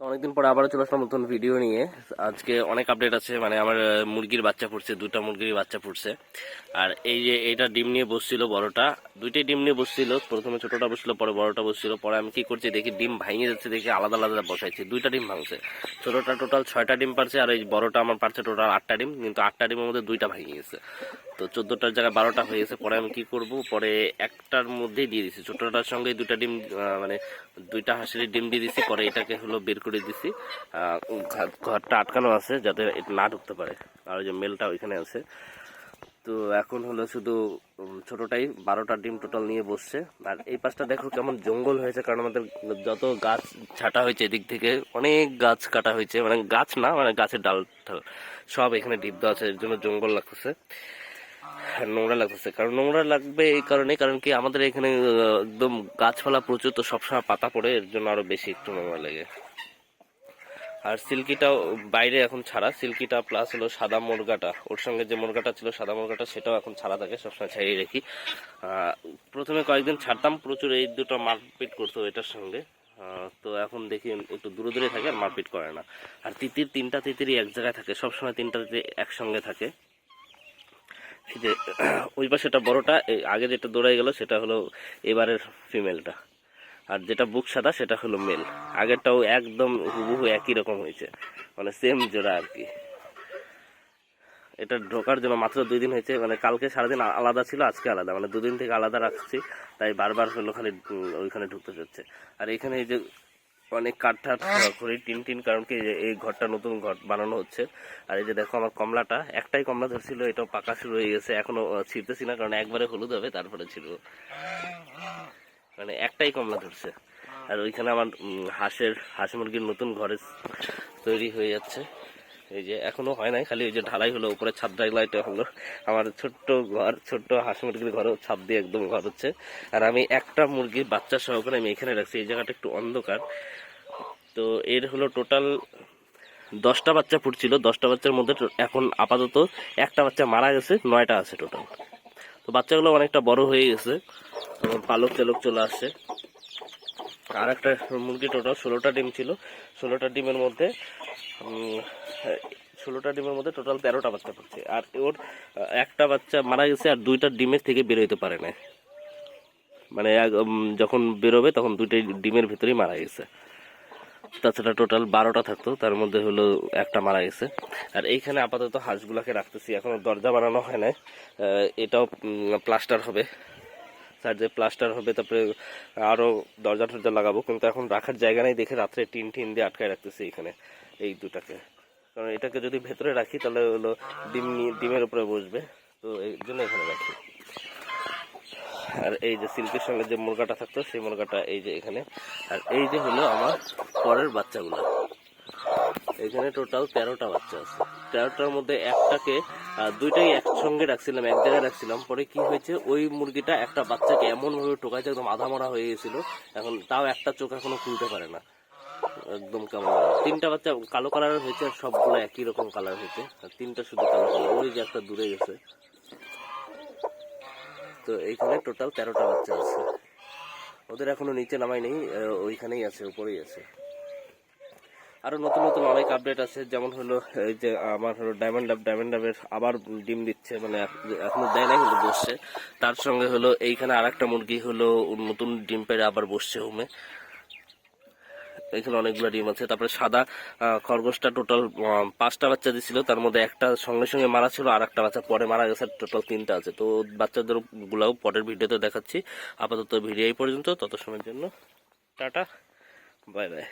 তো অনেকদিন পরে আবারও চলে আসলাম নতুন ভিডিও নিয়ে। আজকে অনেক আপডেট আছে মানে আমার মুরগির বাচ্চা ফুটছে দুটা মুরগির বাচ্চা ফুটছে আর এই যে এইটা ডিম নিয়ে বসছিল বড়টা, দুইটাই ডিম নিয়ে বসছিল। প্রথমে ছোটটা বসছিল, পরে বড়টা বসছিল। পরে আমি কি করছি, দেখি ডিম ভাঙিয়ে যাচ্ছে, দেখি আলাদা আলাদা বসাইছি, দুইটা ডিম ভাঙছে। ছোটটা টোটাল ছয়টা ডিম পারছে আর এই বড়টা আমার পারছে টোটাল আটটা ডিম, কিন্তু আটটা ডিমের মধ্যে দুইটা ভাঙিয়ে গেছে। তো চোদ্দটার জায়গায় বারোটা হয়ে গেছে, পরে আমি কি করব, পরে একটার মধ্যেই দিয়ে দিছি। ছোটটার সঙ্গে দুইটা ডিম মানে দুইটা হাঁসের ডিম দিয়ে দিছি, পরে এটাকে হলো বের করে দিছি। আহ, ঘরটা আটকানো আছে যাতে না ঢুকতে পারে। আর ওই যে মেলটা ওইখানে আছে। তো এখন হলো শুধু ছোটটাই বারোটা ডিম টোটাল নিয়ে বসছে। আর এই পাশটা দেখো কেমন জঙ্গল হয়েছে কারণ আমাদের যত গাছ ছাটা হয়েছে এদিক থেকে অনেক গাছ কাটা হয়েছে। মানে গাছ না মানে গাছের ডাল সব এখানে ডিপ দেওয়া আছে। এর জন্য জঙ্গল লাগতেছে। নোংরা লাগতেছে। কারণ নোংরা লাগবে এই কারণে কারণ কি আমাদের এখানে একদম গাছপালা প্রচুর তো সবসময় পাতা পড়ে এর জন্য আরও বেশি একটু নোংরা লাগে। আর সিল্কিটাও বাইরে এখন ছাড়া, সিল্কিটা প্লাস হলো সাদা মুরগাটা। ওর সঙ্গে যে মুরগাটা ছিল, সাদা মুরগাটা, সেটাও এখন ছাড়া থাকে, সবসময় ছাড়িয়ে রাখি। প্রথমে কয়েকদিন ছাড়তাম, প্রচুর এই দুটো মারপিট করতো এটার সঙ্গে। তো এখন দেখি একটু দূরে দূরে থাকে, আর মারপিট করে না। আর তিতির, তিনটা তিতিরই এক জায়গায় থাকে, সবসময় তিনটা তিতির একসঙ্গে থাকে। যে, ওই পাশেটা বড়টা আগে যেটা দৌড়াই গেল, সেটা হলো এবারের ফিমেলটা আর যেটা বুক সাদা, সেটা হলো মেল। আগেরটাও একদম হুবহু একই রকম হয়েছে। মানে সেম জোড়া আর কি। এটা ঢোকার জন্য মাত্র দুই দিন হয়েছে। মানে কালকে সারাদিন আলাদা ছিল, আজকে আলাদা। মানে দুদিন থেকে আলাদা রাখছি, তাই বারবার হলো খালি ওইখানে ঢুকতে যাচ্ছে আর এখানে এই যে অনেক কাঠঠাট করে টিন টিন, কারণ কি এই ঘরটা নতুন ঘর বানানো হচ্ছে। আর এই যে দেখো আমার কমলাটা, একটাই কমলা ধরছিল, এটাও পাকা শুরু হয়ে গেছে। এখনও ছিঁড়তেছি না, কারণ একবারে হলুদ হবে, তারপরে ছিড়বো। মানে একটাই কমলা ধরছে। আর ওইখানে আমার হাঁসের, হাঁস মুরগির নতুন ঘরে তৈরি হয়ে যাচ্ছে। এই যে এখনও হয় নাই, খালি ওই যে ঢালাই হলো, উপরে ছাদ ঢালাইটা হলো। আমার ছোট্ট ঘর, ছোট্ট হাঁস মুরগির ঘরও ছাদ দিয়ে একদম ঘর হচ্ছে। আর আমি একটা মুরগির বাচ্চা সহকারে আমি এখানে রাখছি, এই জায়গাটা একটু অন্ধকার। তো এর হলো টোটাল দশটা বাচ্চা ফুটছিল দশটা বাচ্চার মধ্যে এখন আপাতত একটা বাচ্চা মারা গেছে, নয়টা আছে টোটাল। তো বাচ্চাগুলো অনেকটা বড় হয়ে গেছে। এবং পালক টালক চলে আসছে। আর একটা মুরগি টোটাল ষোলোটা ডিম ছিল। ষোলোটা ডিমের মধ্যে ষোলোটা ডিমের মধ্যে টোটাল তেরোটা বাচ্চা পড়ছে আর ওর একটা বাচ্চা মারা গেছে আর দুইটা ডিমের থেকে বেরোতে পারে না মানে যখন বেরোবে তখন দুইটা ডিমের ভিতরেই মারা গেছে। তাছাড়া টোটাল বারোটা থাকতো, তার মধ্যে হলো একটা মারা গেছে। আর এইখানে আপাতত হাঁসগুলাকে রাখতেছি। এখনও দরজা বানানো হয় না এটাও প্লাস্টার হবে। সাইডে প্লাস্টার হবে, তারপরে আরও দরজা টরজা লাগাবো। কিন্তু এখন রাখার জায়গা নেই দেখে রাত্রে টিন টিন দিয়ে আটকায় রাখতেছি এখানে, এই দুটাকে। কারণ এটাকে যদি ভেতরে রাখি, তাহলে হলো ডিম ডিমের উপরে বসবে। তো এই জন্য এখানে রাখি। আর এই যে সিল্কের সঙ্গে যে মুরগাটা থাকতো, সেই মুরগাটা এই যে এখানে। আর এই যে হলো আমার পরের বাচ্চাগুলো। এখানে টোটাল তেরোটা বাচ্চা আছে। তেরোটার মধ্যে একটাকে দুইটাই একসঙ্গে রাখছিলাম, এক জায়গায় রাখছিলাম। পরে কি হয়েছে, ওই মুরগিটা একটা বাচ্চাকে এমন ভাবে টোকাইছে একদম আধা মরা হয়ে গেছিল। এখন তাও একটা চোখ এখনও খুলতে পারে না। একদম কেমন তিনটা বাচ্চা কালো কালারের হয়েছে আর সবগুলো একই রকম কালার হয়েছে। আর তিনটা শুধু কালো কালার ওই যে একটা দূরে গেছে। তো এইখানে টোটাল তেরোটা বাচ্চা আছে। ওদের এখনও নিচে নামাই নেই ওইখানেই আছে, উপরেই আছে। আরও নতুন নতুন অনেক আপডেট আছে। যেমন হলো, এই যে আমার হলো ডায়মন্ড ডাব ডায়মন্ড ডাবের আবার ডিম দিচ্ছে মানে এখনও দেয় না কিন্তু বসছে। তার সঙ্গে হলো এইখানে আরেকটা মুরগি হলো নতুন ডিম পেড়ে আবার বসছে হোমে। এখানে অনেকগুলো ডিম আছে। তারপরে সাদা খরগোশটা টোটাল পাঁচটা বাচ্চা দিছিল। তার মধ্যে একটা সঙ্গে সঙ্গে মারা ছিল, আর একটা বাচ্চা পরে মারা গেছে। টোটাল তিনটা আছে। তো বাচ্চাদের গুলাও পরের ভিডিওতে দেখাচ্ছি। আপাতত ভিডিও এই পর্যন্ত। তত সময়ের জন্য, টাটা, বাই বাই।